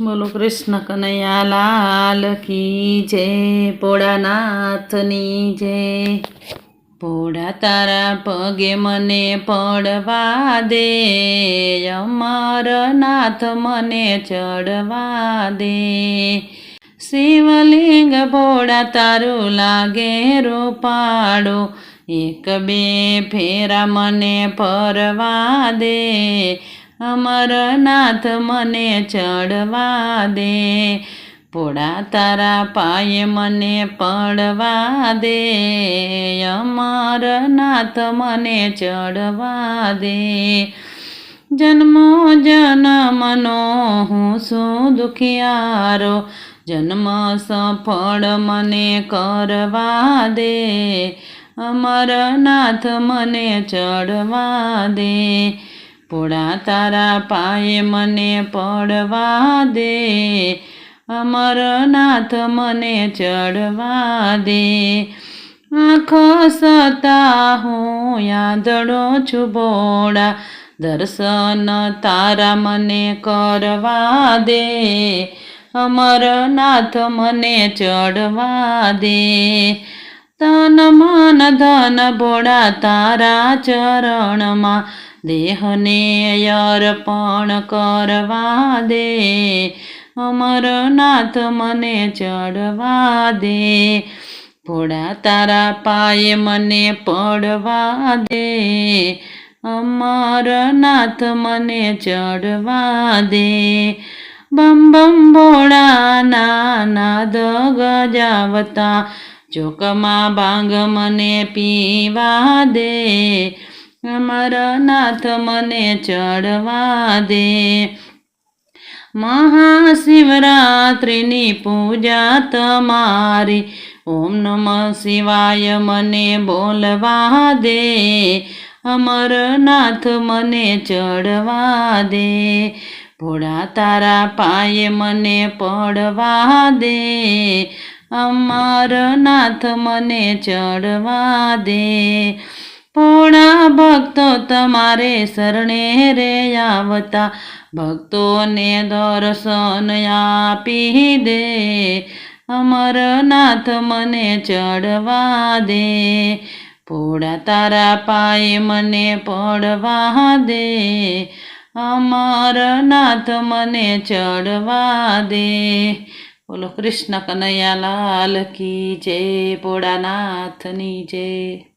બોલો કૃષ્ણ કનૈયા, લાલ કી જય, ભોળાનાથની જય. ભોળા તારા પગે મને પડવા દે, અમર નાથ મને ચડવા દે. શિવલિંગ ભોળા તારું લાગે રૂપાડો એક બે ફેરા મને ફરવા દે. અમરનાથ મને ચડવા દે. પોળા તારા પાયે મને પડવા દે. અમરનાથ મને ચડવા દે. જન્મો જન્મનો હું શું દુખિયારો. જન્મ સફળ મને કરવા દે. અમરનાથ મને ચડવા દે. ભોળા તારા પાયે મને પડવા દે અમરનાથ મને ચડવા દે. આંખો સતા હું યાદડો છું ભોળા, દર્શન તારા મને કરવા દે અમરનાથ મને ચડવા દે. તન મન ધન ભોળા તારા ચરણમાં દેહને અર્પણ કરવા દે અમરનાથ મને ચડવા દે. ભોળા તારા પાયે મને પડવા દે અમરનાથ મને ચડવા દે. બમ બમ ભોળાના નાદ ગજાવતા, ચોકમાં બાંગ મને પીવા દે. અમરનાથ મને ચડવા દે. મહાશિવરાત્રિની પૂજા તમારી. ઓમ નમ શિવાય મને બોલવા દે. અમરનાથ મને ચડવા દે. ભોળા તારા પાયે મને પડવા દે. અમરનાથ મને ચડવા દે. ભોળા ભક્તો તમારે શરણે રે આવતા. ભક્તોને દર્શન આપી દે. અમરનાથ મને ચડવા દે. પોળા તારા પાય મને પડવા દે. અમરનાથ મને ચડવા દે. બોલો કૃષ્ણ કનૈયા લાલ કી જય પોળાનાથની જય.